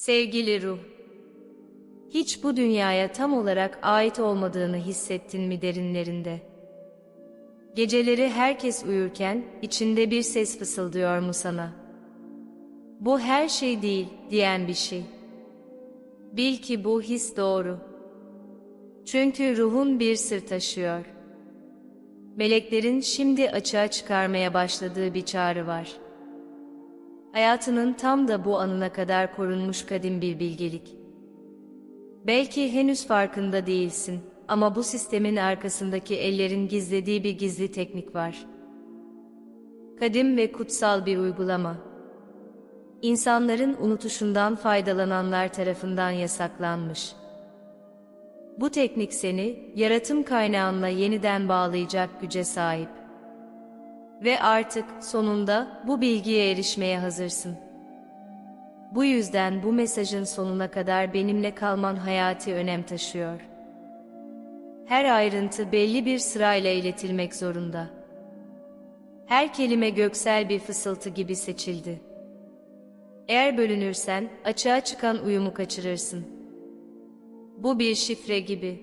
Sevgili ruh, hiç bu dünyaya tam olarak ait olmadığını hissettin mi derinlerinde? Geceleri herkes uyurken içinde bir ses fısıldıyor mu sana? Bu her şey değil diyen bir şey. Bil ki bu his doğru. Çünkü ruhun bir sır taşıyor. Meleklerin şimdi açığa çıkarmaya başladığı bir çağrı var. Hayatının tam da bu anına kadar korunmuş kadim bir bilgelik. Belki henüz farkında değilsin ama bu sistemin arkasındaki ellerin gizlediği bir gizli teknik var. Kadim ve kutsal bir uygulama. İnsanların unutuşundan faydalananlar tarafından yasaklanmış. Bu teknik seni yaratım kaynağınla yeniden bağlayacak güce sahip. Ve artık sonunda bu bilgiye erişmeye hazırsın. Bu yüzden bu mesajın sonuna kadar benimle kalman hayati önem taşıyor. Her ayrıntı belli bir sırayla iletilmek zorunda. Her kelime göksel bir fısıltı gibi seçildi. Eğer bölünürsen açığa çıkan uyumu kaçırırsın. Bu bir şifre gibi.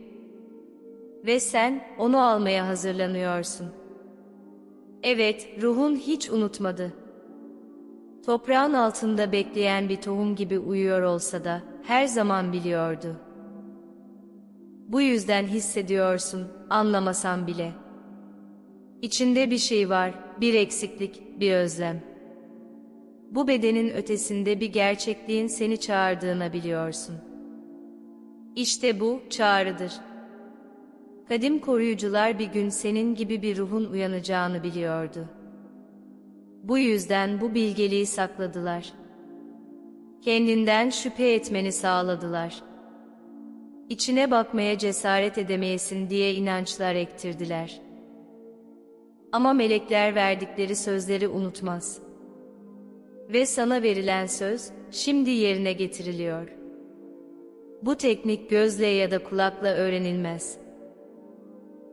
Ve sen onu almaya hazırlanıyorsun. Evet, ruhun hiç unutmadı. Toprağın altında bekleyen bir tohum gibi uyuyor olsa da her zaman biliyordu. Bu yüzden hissediyorsun, anlamasan bile. İçinde bir şey var, bir eksiklik, bir özlem. Bu bedenin ötesinde bir gerçekliğin seni çağırdığına biliyorsun. İşte bu çağrıdır. Kadim koruyucular bir gün senin gibi bir ruhun uyanacağını biliyordu. Bu yüzden bu bilgeliği sakladılar. Kendinden şüphe etmeni sağladılar. İçine bakmaya cesaret edemeyesin diye inançlar ektirdiler. Ama melekler verdikleri sözleri unutmaz. Ve sana verilen söz şimdi yerine getiriliyor. Bu teknik gözle ya da kulakla öğrenilmez.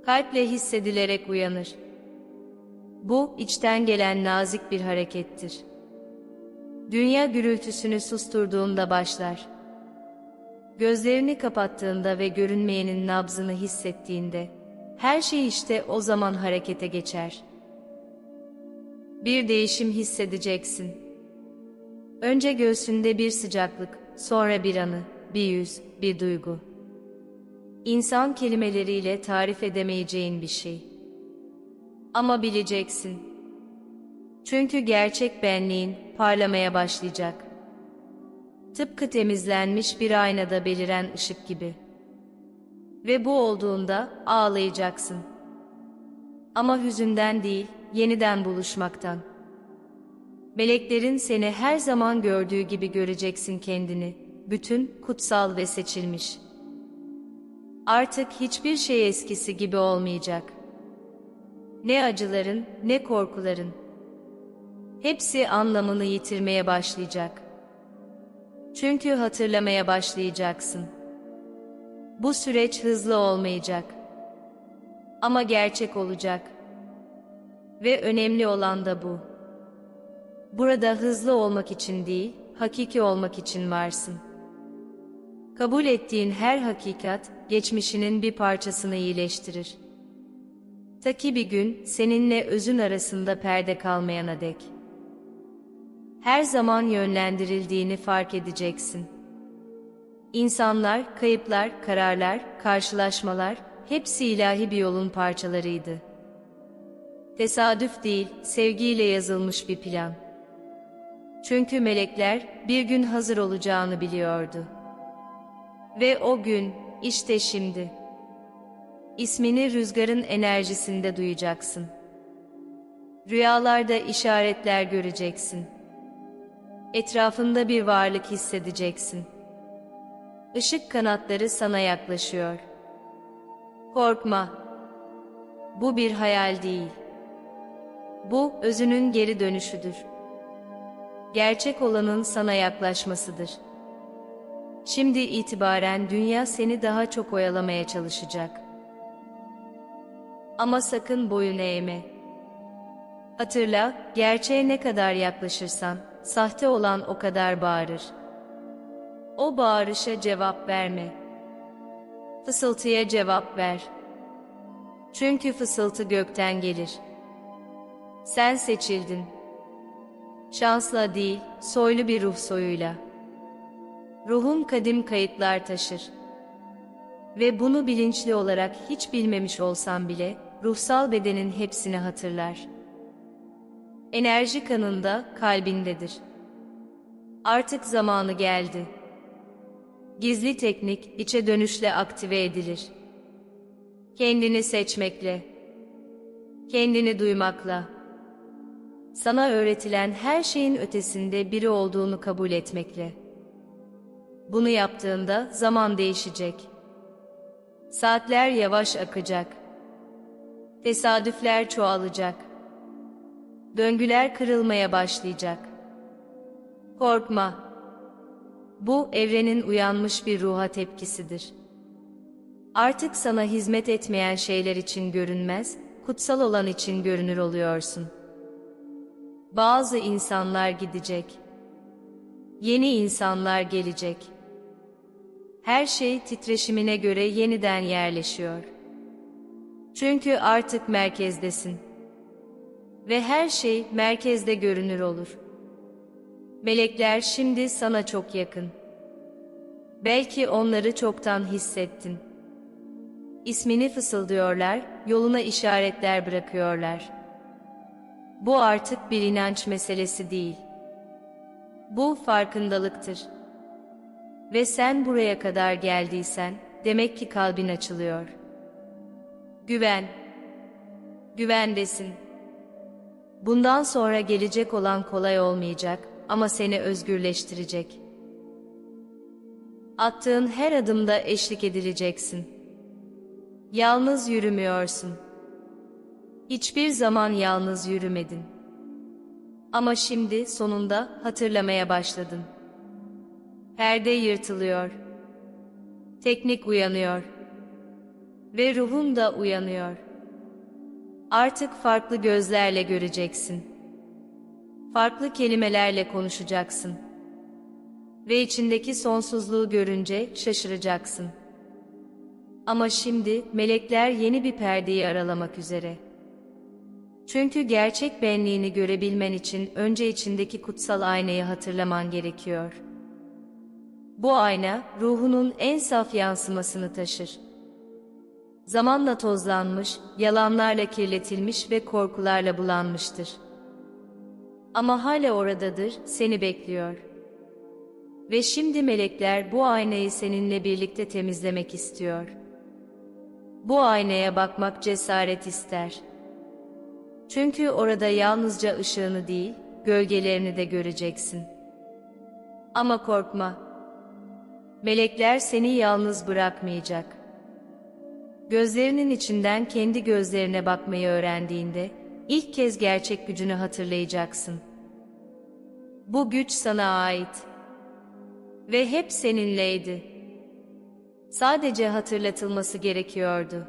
Kalple hissedilerek uyanır. Bu içten gelen nazik bir harekettir. Dünya gürültüsünü susturduğunda başlar. Gözlerini kapattığında ve görünmeyenin nabzını hissettiğinde, her şey işte o zaman harekete geçer. Bir değişim hissedeceksin. Önce göğsünde bir sıcaklık, sonra bir anı, bir yüz, bir duygu. İnsan kelimeleriyle tarif edemeyeceğin bir şey. Ama bileceksin. Çünkü gerçek benliğin parlamaya başlayacak. Tıpkı temizlenmiş bir aynada beliren ışık gibi. Ve bu olduğunda ağlayacaksın. Ama hüzünden değil, yeniden buluşmaktan. Meleklerin seni her zaman gördüğü gibi göreceksin kendini, bütün, kutsal ve seçilmiş. Artık hiçbir şey eskisi gibi olmayacak. Ne acıların, ne korkuların. Hepsi anlamını yitirmeye başlayacak. Çünkü hatırlamaya başlayacaksın. Bu süreç hızlı olmayacak. Ama gerçek olacak. Ve önemli olan da bu. Burada hızlı olmak için değil, hakiki olmak için varsın. Kabul ettiğin her hakikat, geçmişinin bir parçasını iyileştirir. Ta ki bir gün seninle özün arasında perde kalmayana dek. Her zaman yönlendirildiğini fark edeceksin. İnsanlar, kayıplar, kararlar, karşılaşmalar hepsi ilahi bir yolun parçalarıydı. Tesadüf değil, sevgiyle yazılmış bir plan. Çünkü melekler bir gün hazır olacağını biliyordu. Ve o gün işte şimdi. İsmini rüzgarın enerjisinde duyacaksın. Rüyalarda işaretler göreceksin. Etrafında bir varlık hissedeceksin. Işık kanatları sana yaklaşıyor. Korkma. Bu bir hayal değil. Bu özünün geri dönüşüdür. Gerçek olanın sana yaklaşmasıdır. Şimdi itibaren dünya seni daha çok oyalamaya çalışacak. Ama sakın boyun eğme. Hatırla, gerçeğe ne kadar yaklaşırsan, sahte olan o kadar bağırır. O bağırışa cevap verme. Fısıltıya cevap ver. Çünkü fısıltı gökten gelir. Sen seçildin. Şansla değil, soylu bir ruh soyuyla. Ruhun kadim kayıtlar taşır. Ve bunu bilinçli olarak hiç bilmemiş olsam bile, ruhsal bedenin hepsini hatırlar. Enerji kanında, kalbindedir. Artık zamanı geldi. Gizli teknik içe dönüşle aktive edilir. Kendini seçmekle, kendini duymakla, sana öğretilen her şeyin ötesinde biri olduğunu kabul etmekle. Bunu yaptığında zaman değişecek. Saatler yavaş akacak. Tesadüfler çoğalacak. Döngüler kırılmaya başlayacak. Korkma. Bu evrenin uyanmış bir ruha tepkisidir. Artık sana hizmet etmeyen şeyler için görünmez, kutsal olan için görünür oluyorsun. Bazı insanlar gidecek. Yeni insanlar gelecek. Her şey titreşimine göre yeniden yerleşiyor. Çünkü artık merkezdesin. Ve her şey merkezde görünür olur. Melekler şimdi sana çok yakın. Belki onları çoktan hissettin. İsmini fısıldıyorlar, yoluna işaretler bırakıyorlar. Bu artık bir inanç meselesi değil. Bu farkındalıktır. Ve sen buraya kadar geldiysen, demek ki kalbin açılıyor. Güven. Güvendesin. Bundan sonra gelecek olan kolay olmayacak ama seni özgürleştirecek. Attığın her adımda eşlik edileceksin. Yalnız yürümüyorsun. Hiçbir zaman yalnız yürümedin. Ama şimdi sonunda hatırlamaya başladın. Perde yırtılıyor. Teknik uyanıyor. Ve ruhun da uyanıyor. Artık farklı gözlerle göreceksin. Farklı kelimelerle konuşacaksın. Ve içindeki sonsuzluğu görünce şaşıracaksın. Ama şimdi melekler yeni bir perdeyi aralamak üzere. Çünkü gerçek benliğini görebilmen için önce içindeki kutsal aynayı hatırlaman gerekiyor. Bu ayna ruhunun en saf yansımasını taşır. Zamanla tozlanmış, yalanlarla kirletilmiş ve korkularla bulanmıştır. Ama hala oradadır, seni bekliyor. Ve şimdi melekler bu aynayı seninle birlikte temizlemek istiyor. Bu aynaya bakmak cesaret ister. Çünkü orada yalnızca ışığını değil, gölgelerini de göreceksin. Ama korkma. Melekler seni yalnız bırakmayacak. Gözlerinin içinden kendi gözlerine bakmayı öğrendiğinde, ilk kez gerçek gücünü hatırlayacaksın. Bu güç sana ait. Ve hep seninleydi. Sadece hatırlatılması gerekiyordu.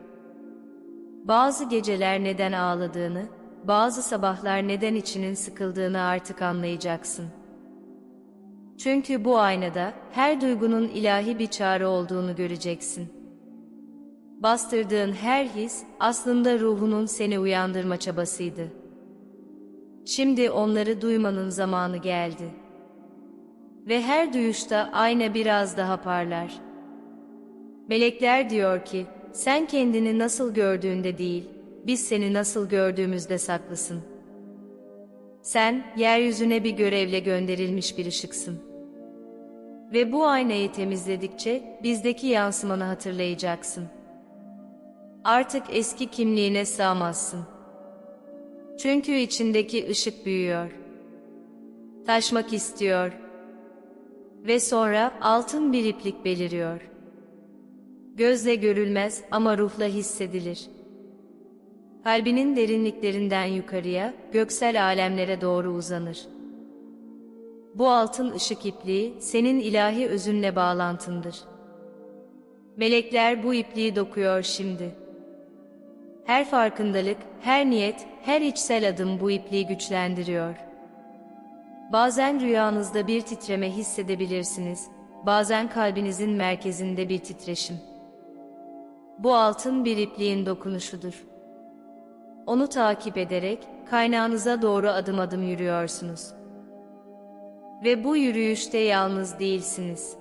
Bazı geceler neden ağladığını, bazı sabahlar neden içinin sıkıldığını artık anlayacaksın. Çünkü bu aynada her duygunun ilahi bir çağrı olduğunu göreceksin. Bastırdığın her his aslında ruhunun seni uyandırma çabasıydı. Şimdi onları duymanın zamanı geldi. Ve her duyuşta ayna biraz daha parlar. Melekler diyor ki, sen kendini nasıl gördüğünde değil, biz seni nasıl gördüğümüzde saklısın. Sen, yeryüzüne bir görevle gönderilmiş bir ışıksın. Ve bu aynayı temizledikçe bizdeki yansımanı hatırlayacaksın. Artık eski kimliğine sığamazsın. Çünkü içindeki ışık büyüyor. Taşmak istiyor. Ve sonra altın bir iplik beliriyor. Gözle görülmez ama ruhla hissedilir. Kalbinin derinliklerinden yukarıya, göksel alemlere doğru uzanır. Bu altın ışık ipliği senin ilahi özünle bağlantındır. Melekler bu ipliği dokuyor şimdi. Her farkındalık, her niyet, her içsel adım bu ipliği güçlendiriyor. Bazen rüyanızda bir titreme hissedebilirsiniz, bazen kalbinizin merkezinde bir titreşim. Bu altın bir ipliğin dokunuşudur. Onu takip ederek kaynağınıza doğru adım adım yürüyorsunuz. Ve bu yürüyüşte yalnız değilsiniz.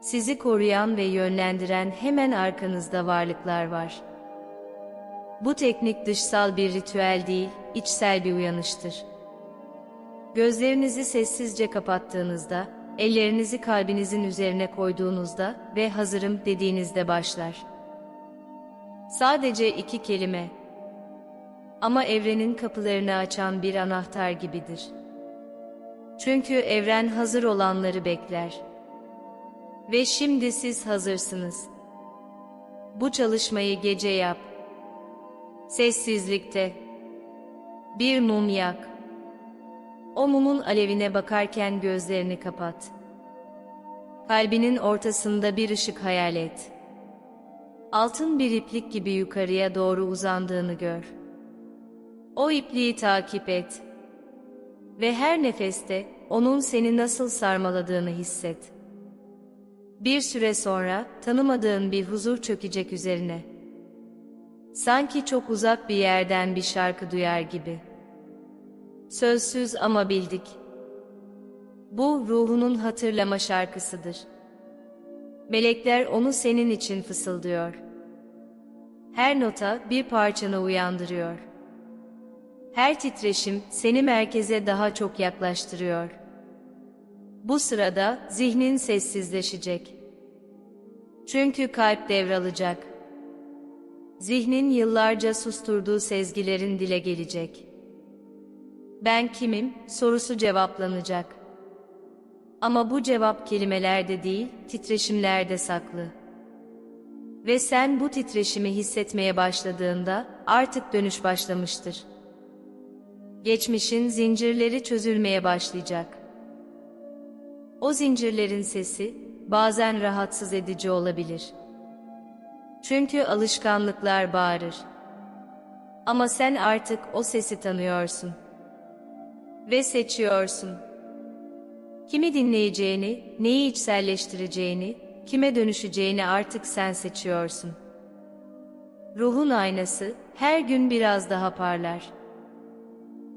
Sizi koruyan ve yönlendiren hemen arkanızda varlıklar var. Bu teknik dışsal bir ritüel değil, içsel bir uyanıştır. Gözlerinizi sessizce kapattığınızda, ellerinizi kalbinizin üzerine koyduğunuzda ve hazırım dediğinizde başlar. Sadece iki kelime. Ama evrenin kapılarını açan bir anahtar gibidir. Çünkü evren hazır olanları bekler. Ve şimdi siz hazırsınız. Bu çalışmayı gece yap. Sessizlikte. Bir mum yak. O mumun alevine bakarken gözlerini kapat. Kalbinin ortasında bir ışık hayal et. Altın bir iplik gibi yukarıya doğru uzandığını gör. O ipliği takip et. Ve her nefeste onun seni nasıl sarmaladığını hisset. Bir süre sonra tanımadığın bir huzur çökecek üzerine. Sanki çok uzak bir yerden bir şarkı duyar gibi. Sözsüz ama bildik. Bu ruhunun hatırlama şarkısıdır. Melekler onu senin için fısıldıyor. Her nota bir parçanı uyandırıyor. Her titreşim seni merkeze daha çok yaklaştırıyor. Bu sırada zihnin sessizleşecek. Çünkü kalp devralacak. Zihnin yıllarca susturduğu sezgilerin dile gelecek. Ben kimim sorusu cevaplanacak. Ama bu cevap kelimelerde değil, titreşimlerde saklı. Ve sen bu titreşimi hissetmeye başladığında artık dönüş başlamıştır. Geçmişin zincirleri çözülmeye başlayacak. O zincirlerin sesi bazen rahatsız edici olabilir. Çünkü alışkanlıklar bağırır. Ama sen artık o sesi tanıyorsun. Ve seçiyorsun. Kimi dinleyeceğini, neyi içselleştireceğini, kime dönüşeceğini artık sen seçiyorsun. Ruhun aynası her gün biraz daha parlar.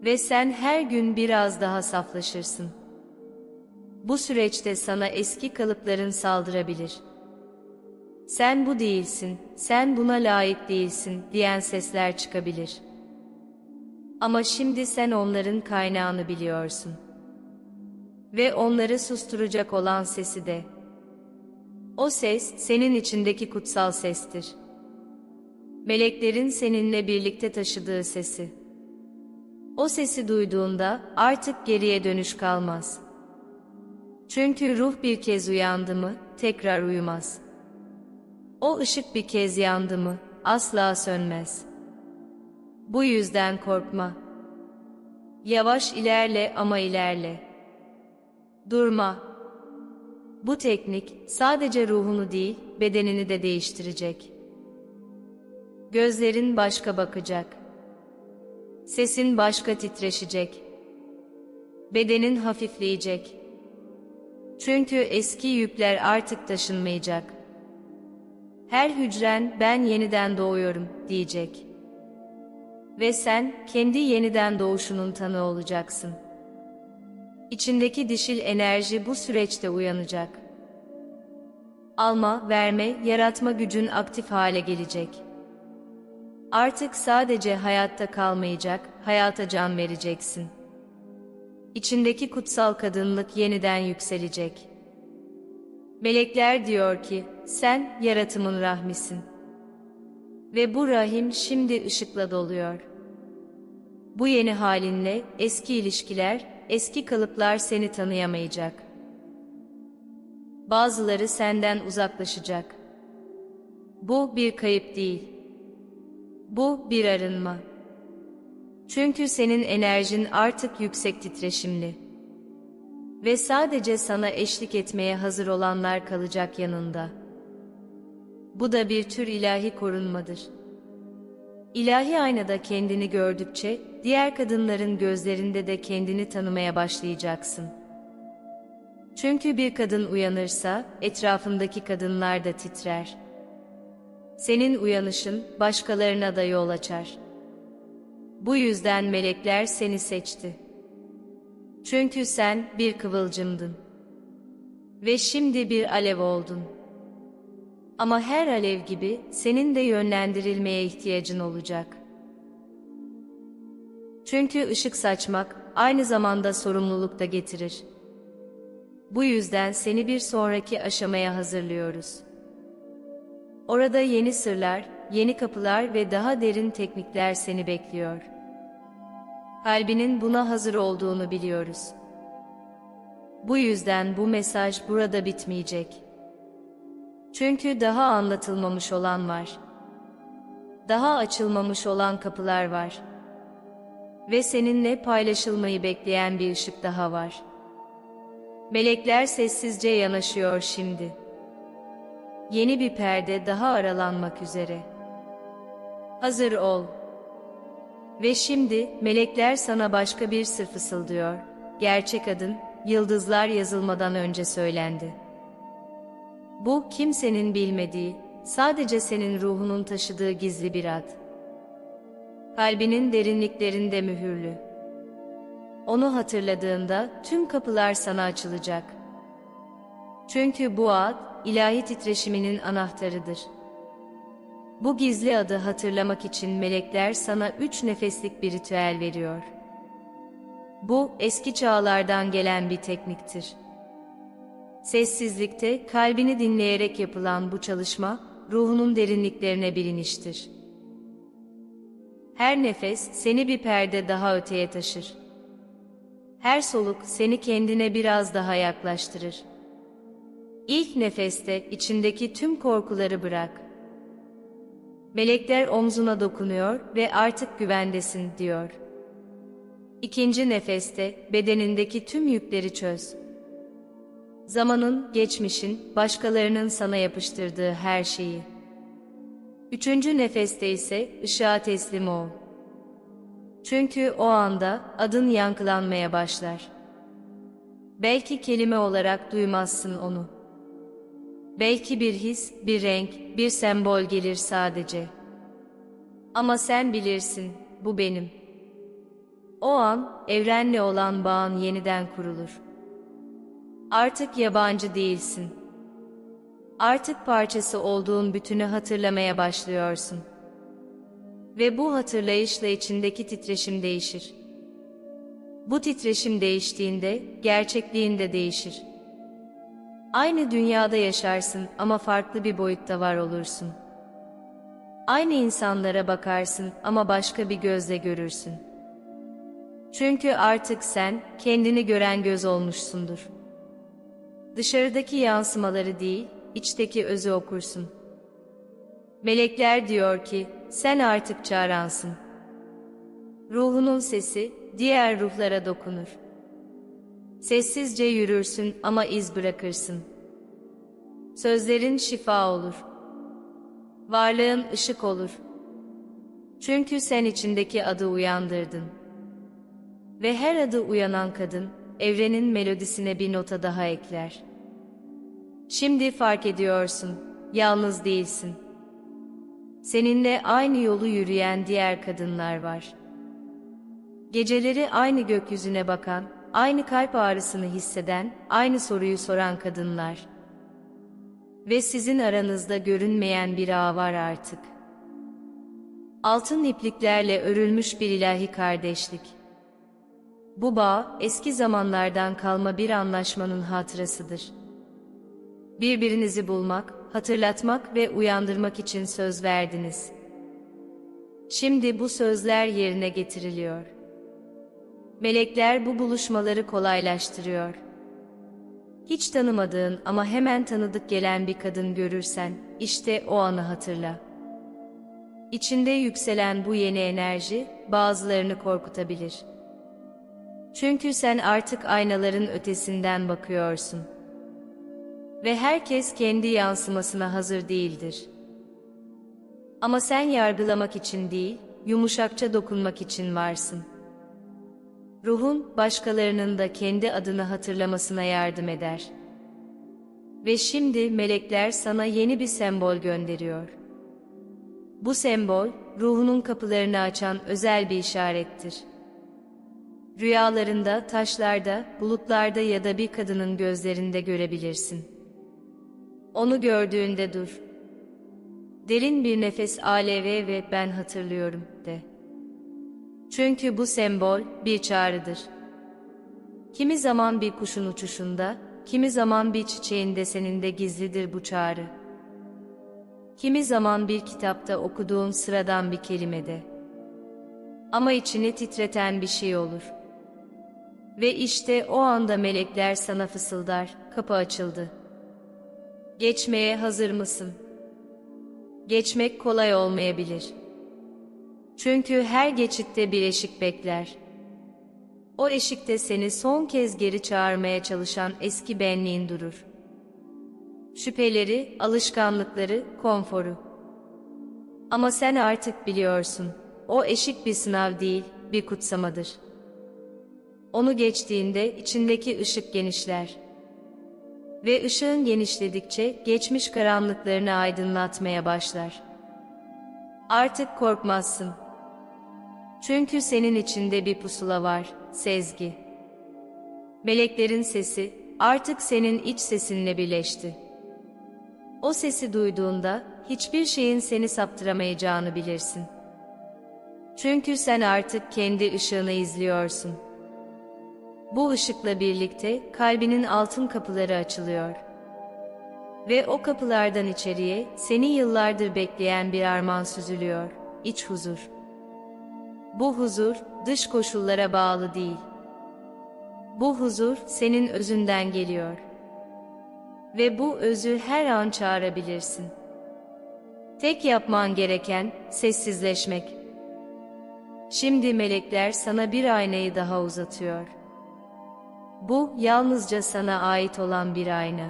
Ve sen her gün biraz daha saflaşırsın. Bu süreçte sana eski kalıpların saldırabilir. Sen bu değilsin, sen buna layık değilsin diyen sesler çıkabilir. Ama şimdi sen onların kaynağını biliyorsun. Ve onları susturacak olan sesi de. O ses senin içindeki kutsal sestir. Meleklerin seninle birlikte taşıdığı sesi. O sesi duyduğunda artık geriye dönüş kalmaz. Çünkü ruh bir kez uyandı mı tekrar uyumaz. O ışık bir kez yandı mı asla sönmez. Bu yüzden korkma. Yavaş ilerle ama ilerle. Durma. Bu teknik sadece ruhunu değil, bedenini de değiştirecek. Gözlerin başka bakacak. Sesin başka titreşecek. Bedenin hafifleyecek. Çünkü eski yükler artık taşınmayacak. Her hücren ben yeniden doğuyorum diyecek. Ve sen kendi yeniden doğuşunun tanı olacaksın. İçindeki dişil enerji bu süreçte uyanacak. Alma, verme, yaratma gücün aktif hale gelecek. Artık sadece hayatta kalmayacak, hayata can vereceksin. İçindeki kutsal kadınlık yeniden yükselecek. Melekler diyor ki, sen yaratımın rahmisin. Ve bu rahim şimdi ışıkla doluyor. Bu yeni halinle eski ilişkiler, eski kalıplar seni tanıyamayacak. Bazıları senden uzaklaşacak. Bu bir kayıp değil. Bu bir arınma. Çünkü senin enerjin artık yüksek titreşimli. Ve sadece sana eşlik etmeye hazır olanlar kalacak yanında. Bu da bir tür ilahi korunmadır. İlahi aynada kendini gördükçe, diğer kadınların gözlerinde de kendini tanımaya başlayacaksın. Çünkü bir kadın uyanırsa etrafındaki kadınlar da titrer. Senin uyanışın başkalarına da yol açar. Bu yüzden melekler seni seçti. Çünkü sen bir kıvılcımdın. Ve şimdi bir alev oldun. Ama her alev gibi senin de yönlendirilmeye ihtiyacın olacak. Çünkü ışık saçmak aynı zamanda sorumluluk da getirir. Bu yüzden seni bir sonraki aşamaya hazırlıyoruz. Orada yeni sırlar, yeni kapılar ve daha derin teknikler seni bekliyor. Kalbinin buna hazır olduğunu biliyoruz. Bu yüzden bu mesaj burada bitmeyecek. Çünkü daha anlatılmamış olan var. Daha açılmamış olan kapılar var. Ve seninle paylaşılmayı bekleyen bir ışık daha var. Melekler sessizce yanaşıyor şimdi. Yeni bir perde daha aralanmak üzere. Hazır ol. Ve şimdi melekler sana başka bir sır fısıldıyor. Gerçek adın yıldızlar yazılmadan önce söylendi. Bu kimsenin bilmediği, sadece senin ruhunun taşıdığı gizli bir ad. Kalbinin derinliklerinde mühürlü. Onu hatırladığında tüm kapılar sana açılacak. Çünkü bu ad ilahi titreşiminin anahtarıdır. Bu gizli adı hatırlamak için melekler sana üç nefeslik bir ritüel veriyor. Bu eski çağlardan gelen bir tekniktir. Sessizlikte kalbini dinleyerek yapılan bu çalışma ruhunun derinliklerine bir. Her nefes seni bir perde daha öteye taşır. Her soluk seni kendine biraz daha yaklaştırır. İlk nefeste içindeki tüm korkuları bırak. Melekler omzuna dokunuyor ve artık güvendesin diyor. İkinci nefeste bedenindeki tüm yükleri çöz. Zamanın, geçmişin, başkalarının sana yapıştırdığı her şeyi. Üçüncü nefeste ise ışığa teslim ol. Çünkü o anda adın yankılanmaya başlar. Belki kelime olarak duymazsın onu. Belki bir his, bir renk, bir sembol gelir sadece. Ama sen bilirsin, bu benim. O an evrenle olan bağın yeniden kurulur. Artık yabancı değilsin. Artık parçası olduğun bütünü hatırlamaya başlıyorsun. Ve bu hatırlayışla içindeki titreşim değişir. Bu titreşim değiştiğinde gerçekliğin de değişir. Aynı dünyada yaşarsın ama farklı bir boyutta var olursun. Aynı insanlara bakarsın ama başka bir gözle görürsün. Çünkü artık sen kendini gören göz olmuşsundur. Dışarıdaki yansımaları değil, içteki özü okursun. Melekler diyor ki, sen artık çağıransın. Ruhunun sesi diğer ruhlara dokunur. Sessizce yürürsün ama iz bırakırsın. Sözlerin şifa olur. Varlığın ışık olur. Çünkü sen içindeki adı uyandırdın. Ve her adı uyanan kadın, evrenin melodisine bir nota daha ekler. Şimdi fark ediyorsun, yalnız değilsin. Seninle aynı yolu yürüyen diğer kadınlar var. Geceleri aynı gökyüzüne bakan, aynı kalp ağrısını hisseden, aynı soruyu soran kadınlar. Ve sizin aranızda görünmeyen bir ağ var artık. Altın ipliklerle örülmüş bir ilahi kardeşlik. Bu bağ eski zamanlardan kalma bir anlaşmanın hatırasıdır. Birbirinizi bulmak, hatırlatmak ve uyandırmak için söz verdiniz. Şimdi bu sözler yerine getiriliyor. Melekler bu buluşmaları kolaylaştırıyor. Hiç tanımadığın ama hemen tanıdık gelen bir kadın görürsen, işte o anı hatırla. İçinde yükselen bu yeni enerji, bazılarını korkutabilir. Çünkü sen artık aynaların ötesinden bakıyorsun. Ve herkes kendi yansımasına hazır değildir. Ama sen yargılamak için değil, yumuşakça dokunmak için varsın. Ruhun başkalarının da kendi adını hatırlamasına yardım eder. Ve şimdi melekler sana yeni bir sembol gönderiyor. Bu sembol, ruhunun kapılarını açan özel bir işarettir. Rüyalarında, taşlarda, bulutlarda ya da bir kadının gözlerinde görebilirsin. Onu gördüğünde dur. Derin bir nefes ALV ve ben hatırlıyorum de. Çünkü bu sembol bir çağrıdır. Kimi zaman bir kuşun uçuşunda, kimi zaman bir çiçeğin deseninde gizlidir bu çağrı. Kimi zaman bir kitapta okuduğun sıradan bir kelimede. Ama içini titreten bir şey olur. Ve işte o anda melekler sana fısıldar, kapı açıldı. Geçmeye hazır mısın? Geçmek kolay olmayabilir. Çünkü her geçitte bir eşik bekler. O eşikte seni son kez geri çağırmaya çalışan eski benliğin durur. Şüpheleri, alışkanlıkları, konforu. Ama sen artık biliyorsun, o eşik bir sınav değil, bir kutsamadır. Onu geçtiğinde içindeki ışık genişler. Ve ışığın genişledikçe geçmiş karanlıklarını aydınlatmaya başlar. Artık korkmazsın. Çünkü senin içinde bir pusula var, sezgi. Meleklerin sesi artık senin iç sesinle birleşti. O sesi duyduğunda hiçbir şeyin seni saptıramayacağını bilirsin. Çünkü sen artık kendi ışığını izliyorsun. Bu ışıkla birlikte kalbinin altın kapıları açılıyor. Ve o kapılardan içeriye seni yıllardır bekleyen bir armağan süzülüyor, iç huzur. Bu huzur dış koşullara bağlı değil. Bu huzur senin özünden geliyor. Ve bu özü her an çağırabilirsin. Tek yapman gereken sessizleşmek. Şimdi melekler sana bir aynayı daha uzatıyor. Bu yalnızca sana ait olan bir ayna.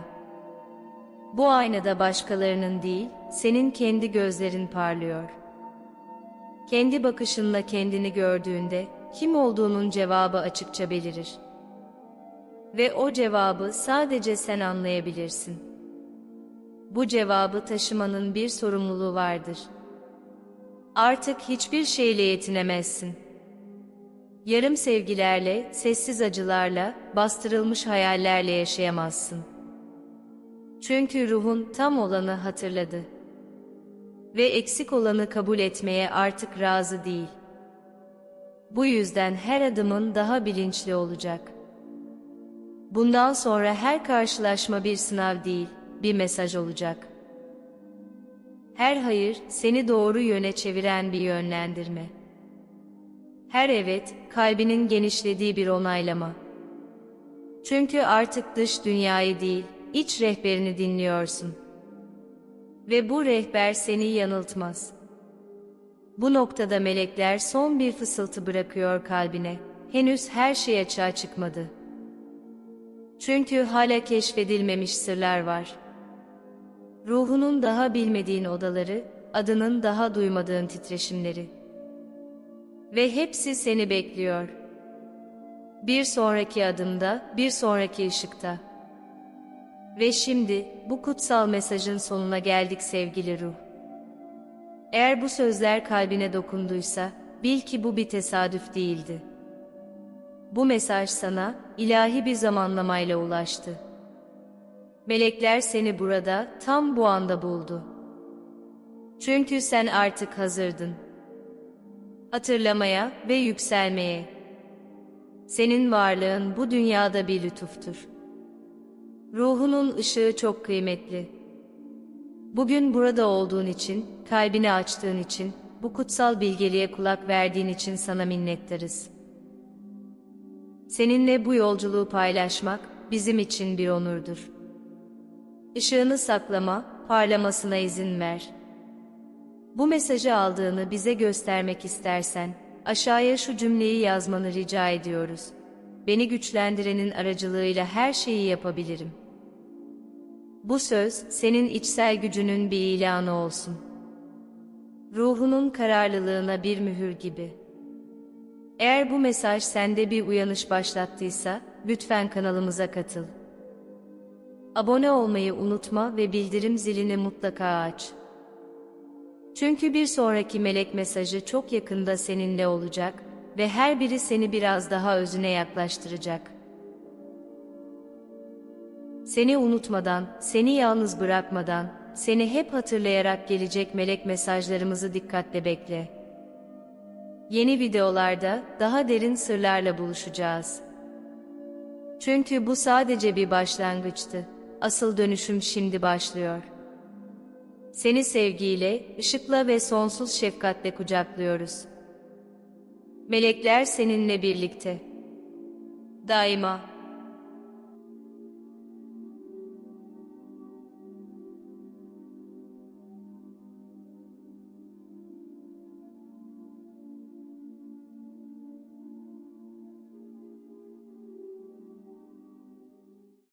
Bu aynada başkalarının değil, senin kendi gözlerin parlıyor. Kendi bakışınla kendini gördüğünde kim olduğunun cevabı açıkça belirir. Ve o cevabı sadece sen anlayabilirsin. Bu cevabı taşımanın bir sorumluluğu vardır. Artık hiçbir şeyle yetinemezsin. Yarım sevgilerle, sessiz acılarla, bastırılmış hayallerle yaşayamazsın. Çünkü ruhun tam olanı hatırladı. Ve eksik olanı kabul etmeye artık razı değil. Bu yüzden her adımın daha bilinçli olacak. Bundan sonra her karşılaşma bir sınav değil, bir mesaj olacak. Her hayır seni doğru yöne çeviren bir yönlendirme. Her evet, kalbinin genişlediği bir onaylama. Çünkü artık dış dünyayı değil, iç rehberini dinliyorsun. Ve bu rehber seni yanıltmaz. Bu noktada melekler son bir fısıltı bırakıyor kalbine. Henüz her şey açığa çıkmadı. Çünkü hala keşfedilmemiş sırlar var. Ruhunun daha bilmediğin odaları, adının daha duymadığın titreşimleri. Ve hepsi seni bekliyor. Bir sonraki adımda, bir sonraki ışıkta. Ve şimdi bu kutsal mesajın sonuna geldik sevgili ruh. Eğer bu sözler kalbine dokunduysa, bil ki bu bir tesadüf değildi. Bu mesaj sana ilahi bir zamanlamayla ulaştı. Melekler seni burada tam bu anda buldu. Çünkü sen artık hazırdın hatırlamaya ve yükselmeye. Senin varlığın bu dünyada bir lütuftur. Ruhunun ışığı çok kıymetli. Bugün burada olduğun için, kalbini açtığın için, bu kutsal bilgeliğe kulak verdiğin için sana minnettarız. Seninle bu yolculuğu paylaşmak bizim için bir onurdur. Işığını saklama, parlamasına izin ver.'' Bu mesajı aldığını bize göstermek istersen, aşağıya şu cümleyi yazmanı rica ediyoruz. Beni güçlendirenin aracılığıyla her şeyi yapabilirim. Bu söz, senin içsel gücünün bir ilanı olsun. Ruhunun kararlılığına bir mühür gibi. Eğer bu mesaj sende bir uyanış başlattıysa, lütfen kanalımıza katıl. Abone olmayı unutma ve bildirim zilini mutlaka aç. Çünkü bir sonraki melek mesajı çok yakında seninle olacak ve her biri seni biraz daha özüne yaklaştıracak. Seni unutmadan, seni yalnız bırakmadan, seni hep hatırlayarak gelecek melek mesajlarımızı dikkatle bekle. Yeni videolarda daha derin sırlarla buluşacağız. Çünkü bu sadece bir başlangıçtı. Asıl dönüşüm şimdi başlıyor. Seni sevgiyle, ışıkla ve sonsuz şefkatle kucaklıyoruz. Melekler seninle birlikte. Daima.